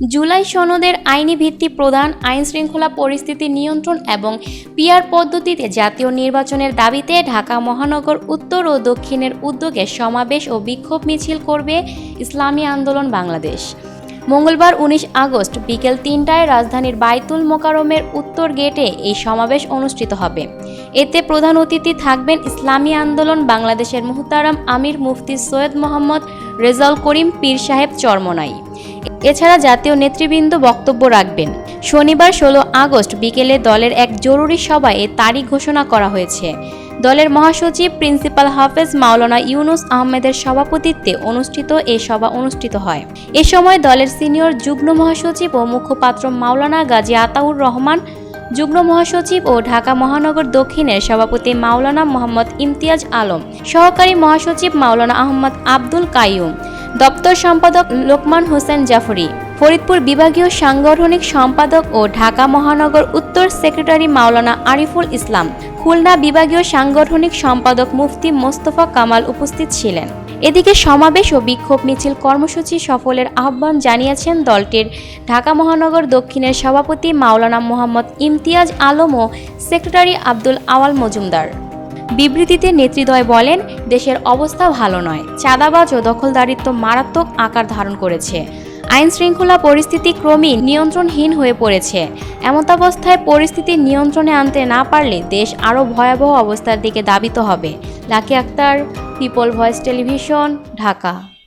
জুলাই সনদের আইনি ভিত্তি প্রদান আইন শৃঙ্খলা পরিস্থিতি নিয়ন্ত্রণ এবং পিয়ার পদ্ধতিতে জাতীয় নির্বাচনের দাবিতে ঢাকা মহানগর উত্তর ও দক্ষিণের উদ্যোগে সমাবেশ ও বিক্ষোভ মিছিল করবে ইসলামী আন্দোলন বাংলাদেশ। মঙ্গলবার উনিশ আগস্ট বিকেল তিনটায় রাজধানীর বাইতুল মোকারমের উত্তর গেটে এই সমাবেশ অনুষ্ঠিত হবে। এতে প্রধান অতিথি থাকবেন ইসলামী আন্দোলন বাংলাদেশের মুহতারাম আমির মুফতি সৈয়দ মোহাম্মদ রেজাউল করিম পীর সাহেব চরমনাই। এছাড়া জাতীয় নেতৃবৃন্দ বক্তব্য রাখবেন। শনিবার ষোলো আগস্ট বিকেলে দলের এক জরুরি সভায় তারিখ ঘোষণা করা হয়েছে। দলের মহাসচিব, প্রিন্সিপাল হাফেজ মাওলানা ইউনুস আহমেদের সভাপতিত্বে অনুষ্ঠিত এ সভা অনুষ্ঠিত হয়। এ সময় দলের সিনিয়র যুগ্ম মহাসচিব ও মুখপাত্র মাওলানা গাজী আতাউর রহমান, যুগ্ম মহাসচিব ও ঢাকা মহানগর দক্ষিণের সভাপতি মাওলানা মোহাম্মদ ইমতিয়াজ আলম, সহকারী মহাসচিব মাওলানা আহমদ আব্দুল কাইয়ুম দপ্তর সম্পাদক লোকমান হোসেন জাফরি, ফরিদপুর বিভাগীয় সাংগঠনিক সম্পাদক ও ঢাকা মহানগর উত্তর সেক্রেটারি মাওলানা আরিফুল ইসলাম, খুলনা বিভাগীয় সাংগঠনিক সম্পাদক মুফতি মোস্তফা কামাল উপস্থিত ছিলেন। এদিকে সমাবেশ ও বিক্ষোভ মিছিল কর্মসূচি সফলের আহ্বান জানিয়েছেন দলটির ঢাকা মহানগর দক্ষিণের সভাপতি মাওলানা মোহাম্মদ ইমতিয়াজ আলম ও সেক্রেটারি আব্দুল আওয়াল মজুমদার। বিবৃতিতে নেতৃদ্বয় বলেন, দেশের অবস্থা ভালো নয়। চাঁদাবাজ ও দখলদারিত্ব মারাত্মক আকার ধারণ করেছে। আইন শৃঙ্খলা পরিস্থিতি ক্রমেই নিয়ন্ত্রণহীন হয়ে পড়েছে। এমতাবস্থায় পরিস্থিতি নিয়ন্ত্রণে আনতে না পারলে দেশ আরও ভয়াবহ অবস্থার দিকে দাবিত হবে। Lucky Akter, people voice television, Dhaka.